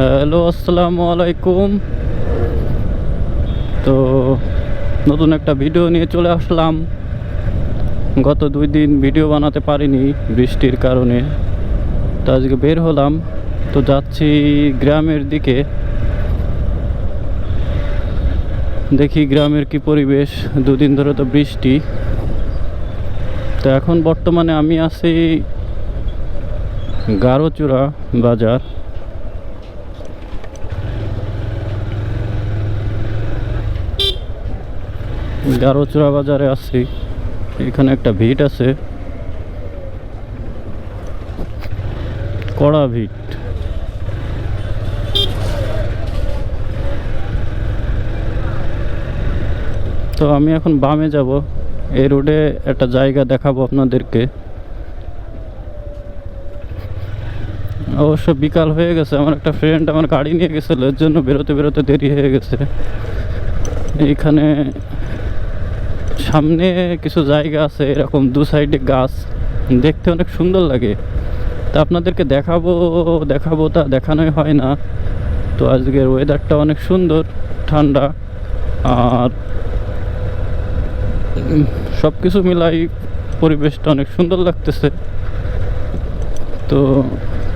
Hello, আসসালামু আলাইকুম। তো নতুন একটা ভিডিও নিয়ে চলে আসলাম। গত দুই দিন ভিডিও বানাতে পারিনি বৃষ্টির কারণে। তো আজকে বের হলাম। তো যাচ্ছি গ্রামের দিকে। দেখি গ্রামের কি পরিবেশ। দুদিন ধরে তো বৃষ্টি। তো এখন বর্তমানে আমি আছি গারোচূড়া বাজার। গারোচূড়া বাজারে আছি। এখানে একটা ভিট আছে। কড়া ভিট। তো আমি এখন বামে যাব। এই রোডে একটা জায়গা দেখাবো আপনাদেরকে। অবশ্য বিকাল হয়ে গেছে। আমার একটা ফ্রেন্ড আমার গাড়ি নিয়ে গেছিল, এর জন্য বেরোতে বেরোতে দেরি হয়ে গেছে। এইখানে সামনে কিছু জায়গা আছে, এরকম দু সাইডে গাছ। দেখতে অনেক সুন্দর লাগে। তা আপনাদেরকে দেখাবো দেখাবো তা দেখানোই হয় না। তো আজকের ওয়েদারটা অনেক সুন্দর, ঠান্ডা। আর সব কিছু মিলাই পরিবেশটা অনেক সুন্দর লাগতেছে। তো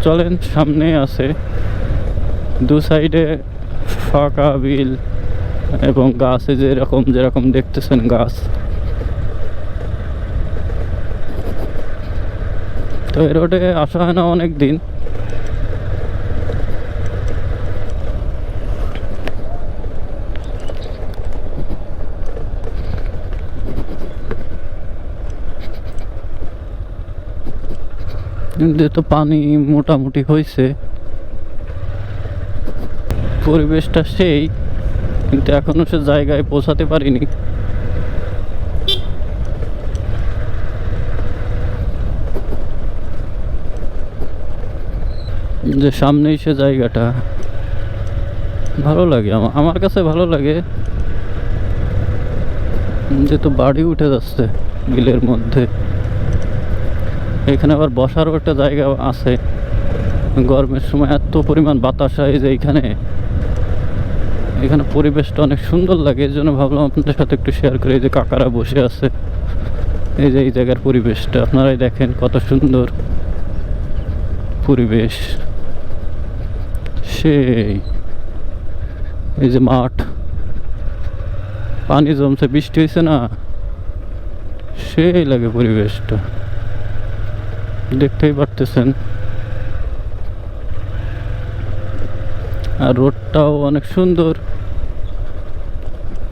চলেন সামনে আছে। দু সাইডে ফাঁকা বিল। এবং গাছে যেরকম যেরকম দেখতেছেন গাছ। তো এই রোডে আসা হয় না অনেক দিন। তো পানি মোটামুটি হয়েছে পরিবেশটা সেই। কিন্তু এখনও সে জায়গায় পৌঁছাতে পারিনি। যে সামনেই সে জায়গাটা। ভালো লাগে আমার কাছে ভালো লাগে যেহেতু বাড়ি উঠে যাচ্ছে বিলের মধ্যে। এখানে আবার বসারও একটা জায়গা আছে। গরমের সময় এত পরিমাণ বাতাস হয় যে এখানে এখানে পরিবেশটা অনেক সুন্দর লাগে, এই জন্য ভাবলাম আপনাদের সাথে একটু শেয়ার করি, এই যে কাকারা বসে আছে। এই যে এই জায়গার পরিবেশটা, আপনারাই দেখেন কত সুন্দর পরিবেশ। সেই, এই যে মাঠ। পানি জমছে, বৃষ্টি হয়েছে না? সেই লাগে পরিবেশটা। দেখতেই পারতেছেন। আর রোডটাও অনেক সুন্দর।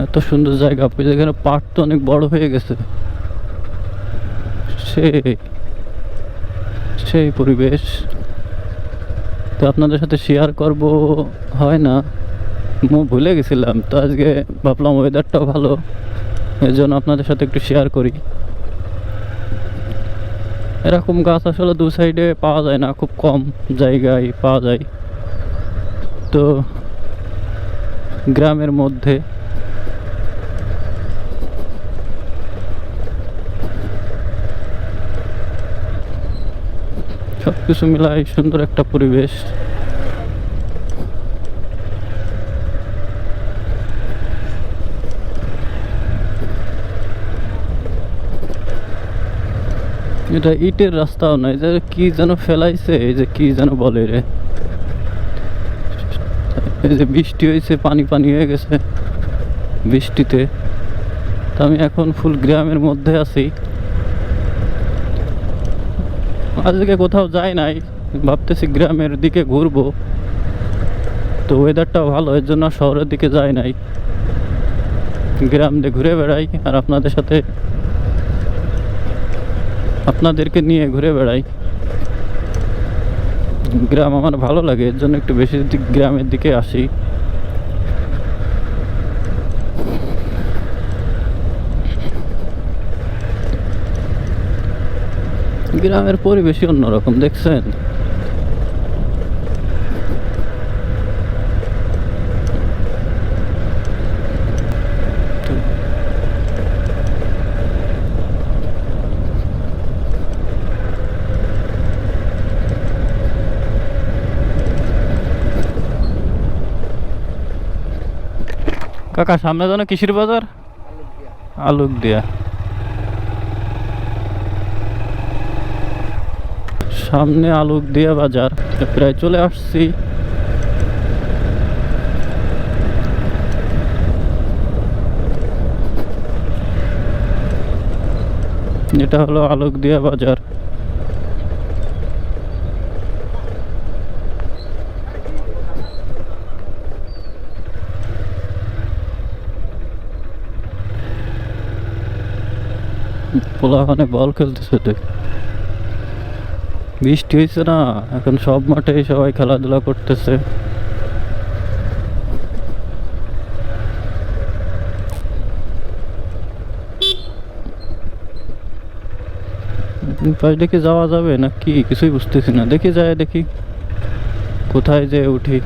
এত সুন্দর জায়গা এখানে পার্ক তো অনেক বড় হয়ে গেছে। সেই সেই পরিবেশ। তো আপনাদের সাথে শেয়ার করব, হয় না? মু ভুলে গেছিলাম, তো আজকে ভাবলাম ওয়েদারটাও ভালো। এর জন্য আপনাদের সাথে একটু শেয়ার করি। এরকম গাছ আসলে দু সাইডে পাওয়া যায় না, খুব কম জায়গায় পাওয়া যায়। তো গ্রামের মধ্যে সব কিছু মিলাই সুন্দর একটা পরিবেশ। এটা ইটের রাস্তাও নয়, যে কি যেন ফেলাইছে, এই যে কি যেন বলে রে। এই যে বৃষ্টি হয়েছে, পানি পানি হয়ে গেছে বৃষ্টিতে। তো আমি এখন ফুল গ্রামের মধ্যে আছি। আজকে কোথাও যাই নাই, ভাবতেছি গ্রামের দিকে ঘুরবো। তো ওয়েদারটাও ভালো, এর জন্য শহরের দিকে যাই নাই। গ্রাম দিয়ে ঘুরে বেড়াই আর আপনাদের সাথে আপনাদেরকে নিয়ে ঘুরে বেড়াই। গ্রাম আমার ভালো লাগে, এর জন্য একটু বেশি গ্রামের দিকে আসি। গ্রামের পরিবেশই অন্যরকম, দেখছেন? কাকা, সামনে যেন কিসির বাজার? আলুক দিয়া সামনে আলুক দিয়া বাজার। প্রায় চলে আসছি। এটা হলো আলোক দিয়া বাজার। পোলা ওখানে বল খেলতেছে দেখ। বৃষ্টি হয়েছে না, এখন সব মাঠে সবাই খেলাধুলা করতেছে। পাশ দেখে যাওয়া যাবে না কি কিছুই বুঝতেছি না। দেখি যায় দেখি। কোথায় যে উঠি।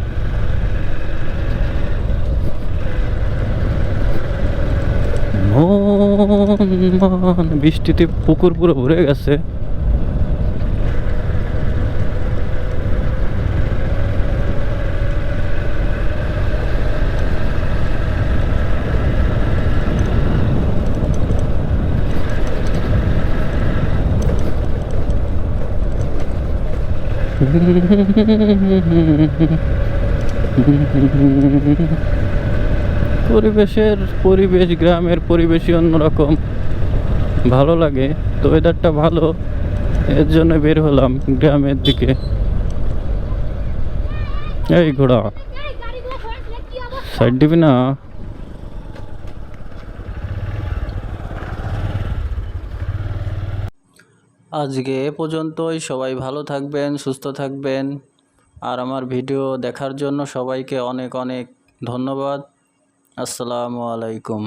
মন। মন বৃষ্টিতে পুকুর পুরো ভরে গেছে। পরিবেশের পরিবেশ, গ্রামের পরিবেশই অন্যরকম। ভালো লাগে, তো ওয়েদারটা ভালো, এর জন্য বের হলাম গ্রামের দিকে। এই ঘোড়া সাইড দিবি না? আজকে এ পর্যন্তই, সবাই ভালো থাকবেন, সুস্থ থাকবেন। আর আমার ভিডিও দেখার জন্য সবাইকে অনেক অনেক ধন্যবাদ। আসসালামু আলাইকুম।